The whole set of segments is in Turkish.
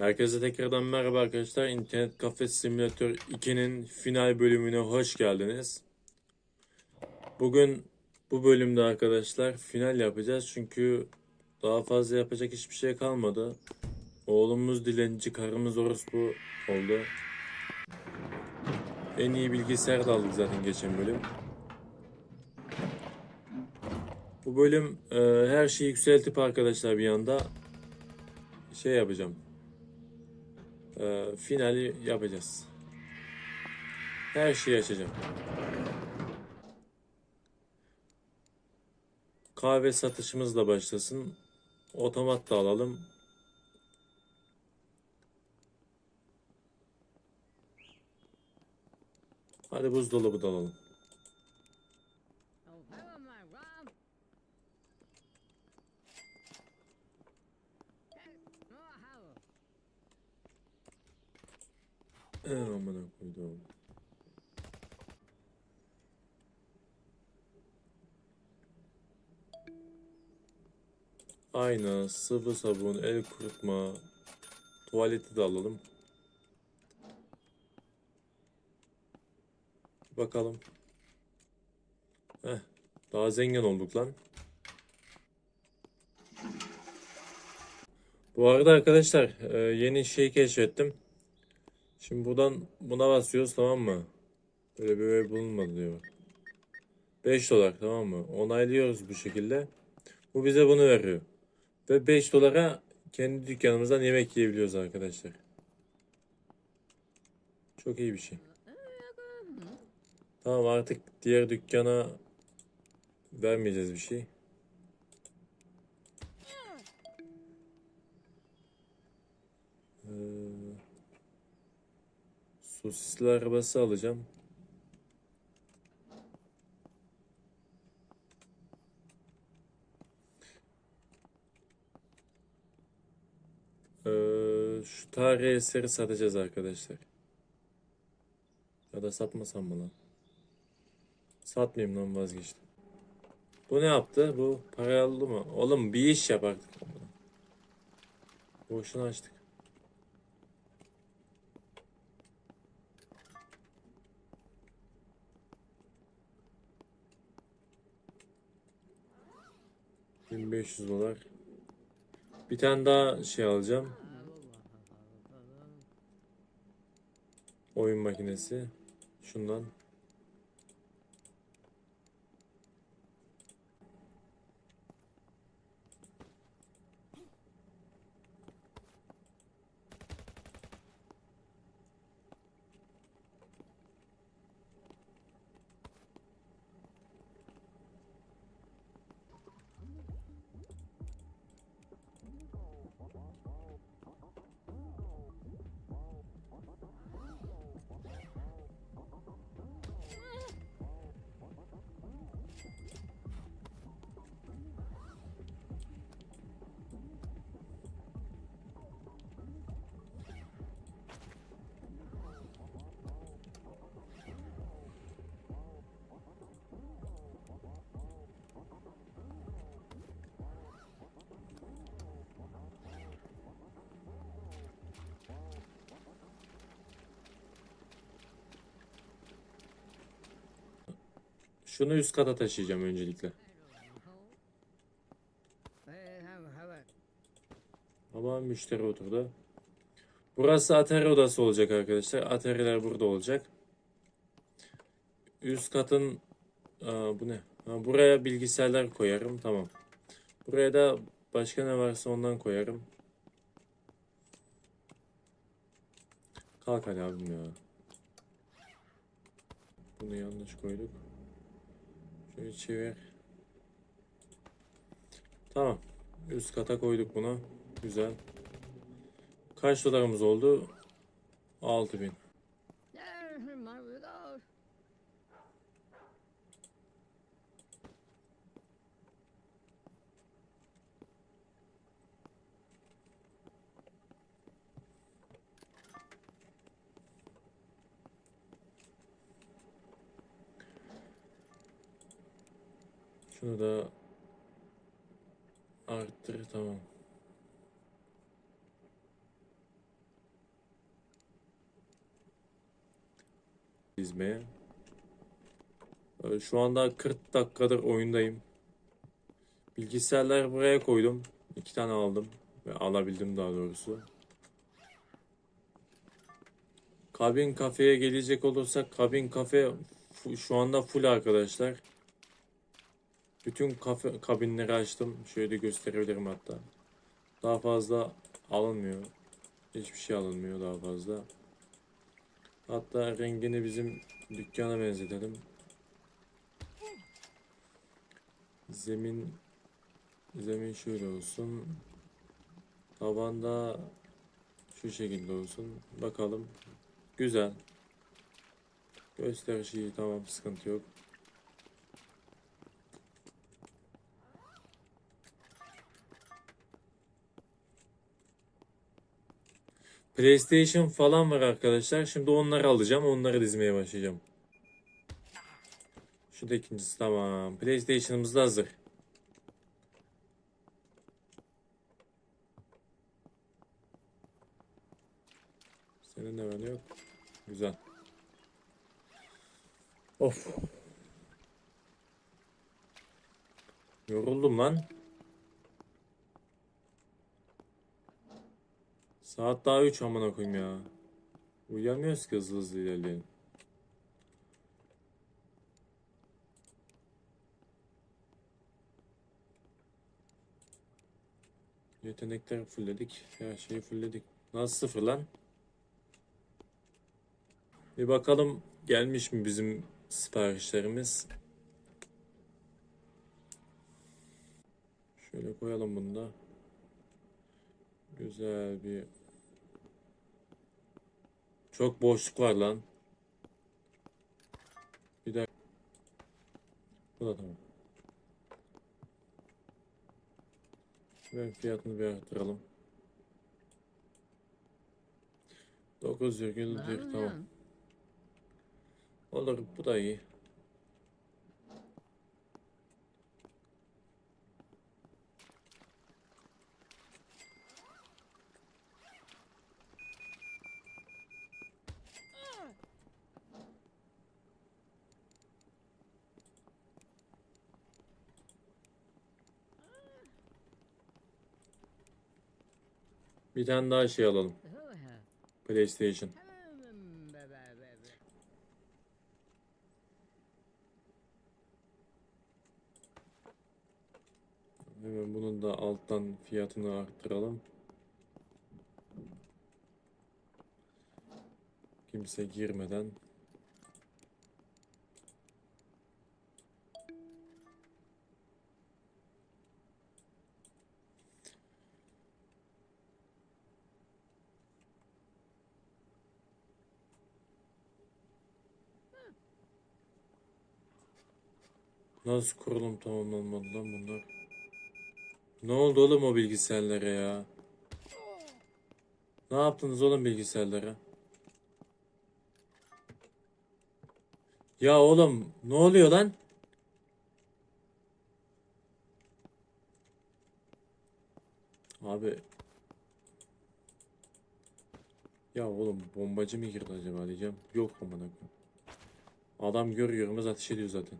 Herkese tekrardan merhaba arkadaşlar. İnternet Kafe Simulator 2'nin final bölümüne hoş geldiniz. Bugün bu bölümde arkadaşlar final yapacağız çünkü daha fazla yapacak hiçbir şey kalmadı. Oğlumuz dilenci, karımız orospu oldu. En iyi bilgisayar da aldık zaten geçen bölüm. Bu bölüm e, her şeyi yükseltip arkadaşlar bir anda şey yapacağım. Ee, finali yapacağız. Her şeyi açacağım. Kahve satışımız da başlasın. Otomat da alalım. Hadi buzdolabı da alalım. Amına koydum. Ayna, sıvı sabun, el kurutma, tuvaleti de alalım. Bakalım. Heh, daha zengin olduk lan. Bu arada arkadaşlar e, yeni şey keşfettim. Şimdi buradan buna basıyoruz tamam mı? Böyle bir öğe bulunmadı diyor. 5 dolar tamam mı? Onaylıyoruz bu şekilde. Bu bize bunu veriyor. Ve 5 dolara kendi dükkanımızdan yemek yiyebiliyoruz arkadaşlar. Çok iyi bir şey. Tamam artık diğer dükkana vermeyeceğiz bir şey. Ee, sosisli arabası alacağım. Ee, şu tarihi eseri satacağız arkadaşlar. Ya da satmasam mı lan? Satmayayım lan vazgeçtim. Bu ne yaptı? Bu para aldı mı? Oğlum bir iş yap artık. Boşuna açtık. Bin beş yüz dolar. Bir tane daha şey alacağım. Oyun makinesi. Şundan. Şunu üst kata taşıyacağım öncelikle. Ama müşteri oturdu. Burası atari odası olacak arkadaşlar. Atariler burada olacak. Üst katın Aa, bu ne? Ha, buraya bilgisayarlar koyarım. Tamam. Buraya da başka ne varsa ondan koyarım. Kalk hadi abim ya. Bunu yanlış koyduk. Şöyle çevir. Tamam. Üst kata koyduk bunu. Güzel. Kaç dolarımız oldu? 6000. Şunu da arttır tamam. Dizmeye. Ee, şu anda 40 dakikadır oyundayım. Bilgisayarları buraya koydum. İki tane aldım. Ve alabildim daha doğrusu. Kabin kafeye gelecek olursak kabin kafe şu anda full arkadaşlar. Bütün kafe kabinleri açtım. Şöyle gösterebilirim hatta. Daha fazla alınmıyor. Hiçbir şey alınmıyor daha fazla. Hatta rengini bizim dükkana benzetelim. Zemin zemin şöyle olsun. Tabanda şu şekilde olsun. Bakalım. Güzel. Gösteriş iyi tamam sıkıntı yok. PlayStation falan var arkadaşlar. Şimdi onları alacağım. Onları dizmeye başlayacağım. Şu da ikincisi tamam. PlayStation'ımız da hazır. Senin de ben yok. Güzel. Of. Yoruldum lan. Saat daha 3 amına koyayım ya. Uyuyamıyoruz ki hızlı hızlı ilerleyelim. Yetenekleri fullledik. Her şeyi fullledik. Nasıl sıfır lan? Bir bakalım gelmiş mi bizim siparişlerimiz. Şöyle koyalım bunu da. Güzel bir çok boşluk var lan. Bir dakika. Bu da tamam. Ve fiyatını bir arttıralım. 9,1 tamam. Olur bu da iyi. Bir tane daha şey alalım. PlayStation. Hemen bunun da alttan fiyatını arttıralım. Kimse girmeden. Nasıl kurulum tamamlanmadı lan bunlar? Ne oldu oğlum o bilgisayarlara ya? Ne yaptınız oğlum bilgisayarlara? Ya oğlum ne oluyor lan? Abi. Ya oğlum bombacı mı girdi acaba diyeceğim. Yok amına koyayım. Adam gör görmez ateş ediyor zaten.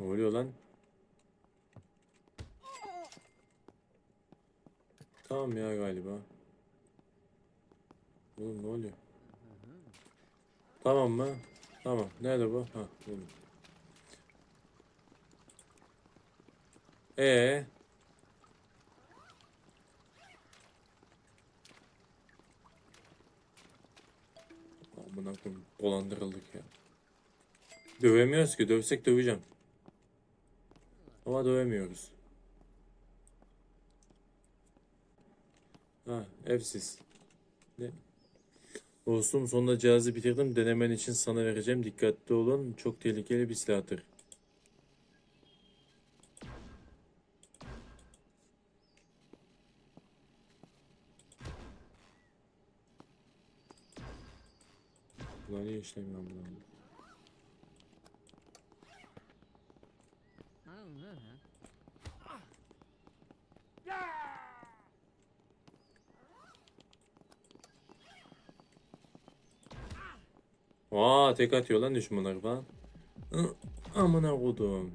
Ne oluyor lan? Tamam ya galiba. Oğlum ne oluyor? Tamam mı? Tamam. Nerede bu? Ha, buldum. Ee. Amına koyayım dolandırıldık ya. Dövemiyoruz ki. Dövsek döveceğim. Ama dövemiyoruz. Ha, evsiz. Ne? Dostum sonunda cihazı bitirdim. Denemen için sana vereceğim. Dikkatli olun. Çok tehlikeli bir silahtır. Ulan niye işlemiyorum bunu? Aa tek atıyor lan düşmanlar falan. Amına kodum.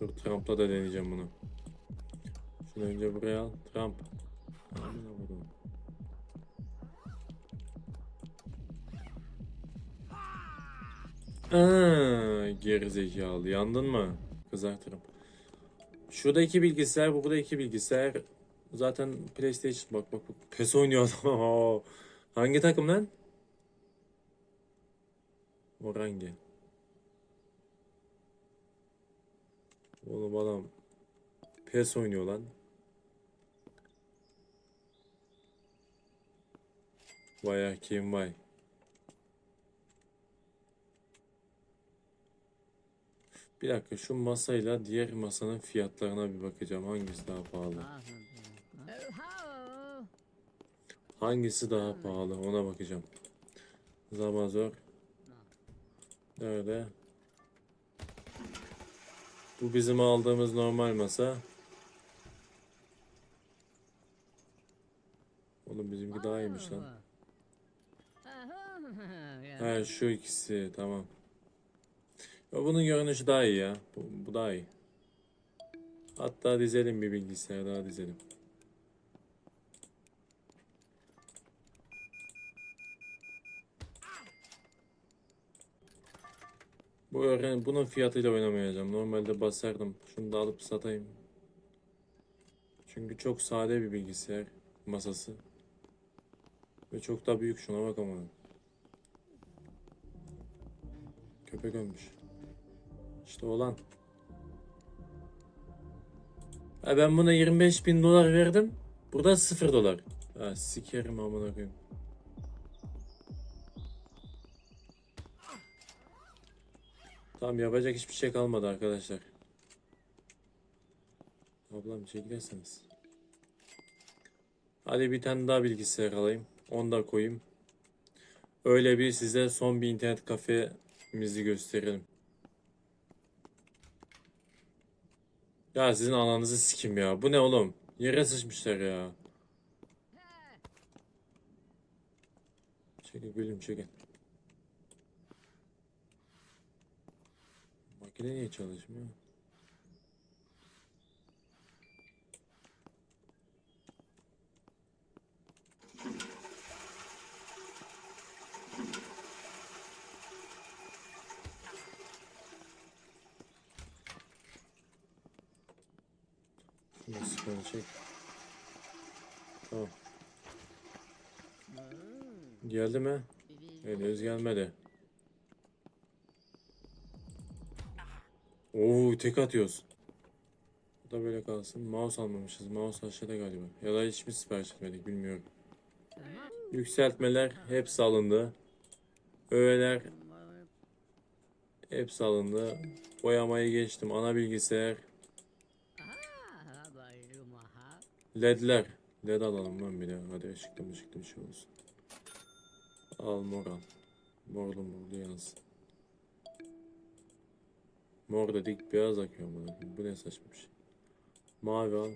Dur Trump'la da deneyeceğim bunu. Şunu önce buraya al. Trump. Amına kodum. Aa, gerizekalı. Yandın mı? Kızartırım. Şurada iki bilgisayar, burada iki bilgisayar. Zaten PlayStation bak bak bak. PES oynuyor adam. Hangi takım lan? Orange. Oğlum adam PES oynuyor lan. Vay hakim vay. Bir dakika şu masayla diğer masanın fiyatlarına bir bakacağım. Hangisi daha pahalı? Hello. Hangisi daha pahalı ona bakacağım. Zaman zor. Nerede? Bu bizim aldığımız normal masa. Oğlum bizimki daha iyiymiş lan. Ha şu ikisi tamam. Ya bunun görünüşü daha iyi ya. Bu, bu daha iyi. Hatta dizelim bir bilgisayar daha dizelim. Bu öğren bunun fiyatıyla oynamayacağım. Normalde basardım. Şunu da alıp satayım. Çünkü çok sade bir bilgisayar masası. Ve çok da büyük şuna bak ama. Köpek ölmüş. İşte olan. Ben buna 25 bin dolar verdim. Burada 0 dolar. Ha sikerim amına koyayım. Tamam yapacak hiçbir şey kalmadı arkadaşlar. Ablam çekilerseniz. Hadi bir tane daha bilgisayar alayım. Onu da koyayım. Öyle bir size son bir internet kafemizi gösterelim. Ya sizin ananızı sikim ya. Bu ne oğlum? Yere sıçmışlar ya. Çekil gülüm Makine niye çalışmıyor? Sıkanı çek. Tamam. Geldi mi? Henüz gelmedi. Oo tek atıyoruz. Bu da böyle kalsın. Mouse almamışız. Mouse aşağıda galiba. Ya da hiç mi sipariş etmedik bilmiyorum. Yükseltmeler hepsi alındı. Öğeler hepsi alındı. Boyamayı geçtim. Ana bilgisayar. LED'ler. LED alalım lan bir de. Hadi ışıklı ışıklı bir şey olsun. Al mor al. Morlu morlu yansın. Mor dedik beyaz akıyor buna. Bu ne saçma bir şey. Mavi al.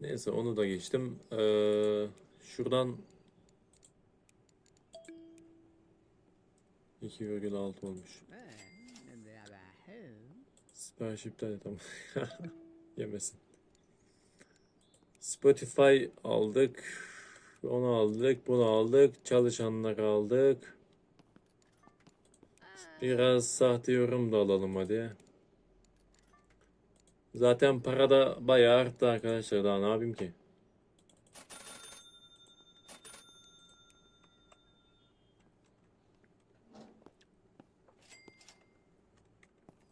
Neyse onu da geçtim. Ee, şuradan 2,6 olmuş. Sipariş iptal et. Yemesin. Spotify aldık. Onu aldık. Bunu aldık. Çalışanları aldık. Biraz sahte yorum da alalım hadi. Zaten para da bayağı arttı arkadaşlar. Daha ne yapayım ki?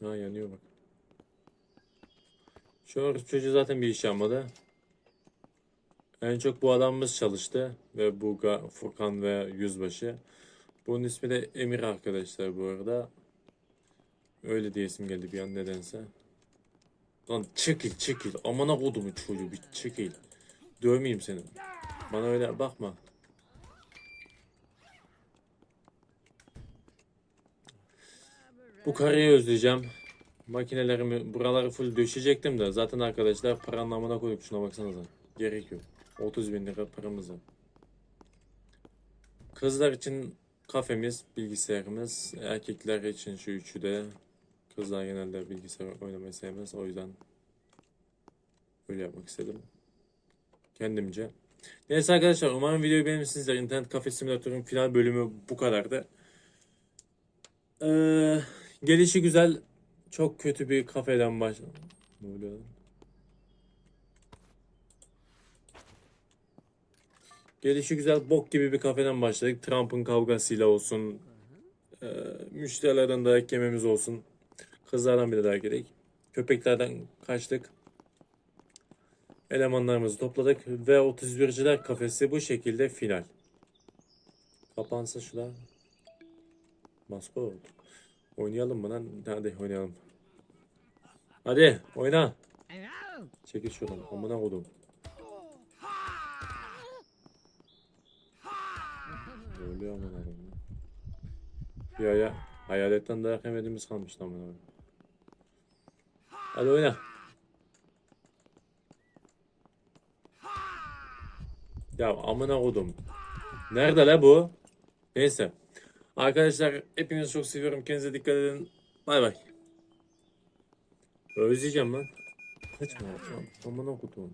Ha yanıyor bak. Şu çocuğu zaten bir iş yapmadı. En çok bu adamımız çalıştı. Ve bu Furkan ve Yüzbaşı. Bunun ismi de Emir arkadaşlar bu arada. Öyle diye isim geldi bir an nedense. Lan çekil çekil. Amına kodumu çocuğu bir çekil. Dövmeyeyim seni. Bana öyle bakma. Bu karıyı özleyeceğim. Makinelerimi buraları full döşeyecektim de zaten arkadaşlar para anlamına koyduk şuna baksanıza. Gerek yok. 30 bin lira paramız var. Kızlar için kafemiz, bilgisayarımız. Erkekler için şu üçü de. Kızlar genelde bilgisayar oynamayı sevmez. O yüzden öyle yapmak istedim. Kendimce. Neyse arkadaşlar umarım videoyu beğenmişsinizdir. İnternet kafe simülatörün final bölümü bu kadardı. Ee, gelişi güzel. Çok kötü bir kafeden baş... Ne oluyor Gelişi güzel bok gibi bir kafeden başladık. Trump'ın kavgasıyla olsun. Ee, müşterilerden dayak yememiz olsun. Kızlardan bile dayak yedik. Köpeklerden kaçtık. Elemanlarımızı topladık. Ve 31'ciler kafesi bu şekilde final. Kapansa şular. Maskot oldu. Oynayalım mı lan? Hadi oynayalım. Hadi oyna. Çekil şuradan. Amına kodum. Ne oluyor amına kodum? Ya ya. Hayaletten dayak yemediğimiz kalmış lan amına kodum. Hadi oyna. Ya amına kodum. Nerede la bu? Neyse. Arkadaşlar hepinizi çok seviyorum. Kendinize dikkat edin. Bay bay. Özleyeceğim lan. Kaçma. Amına kodum.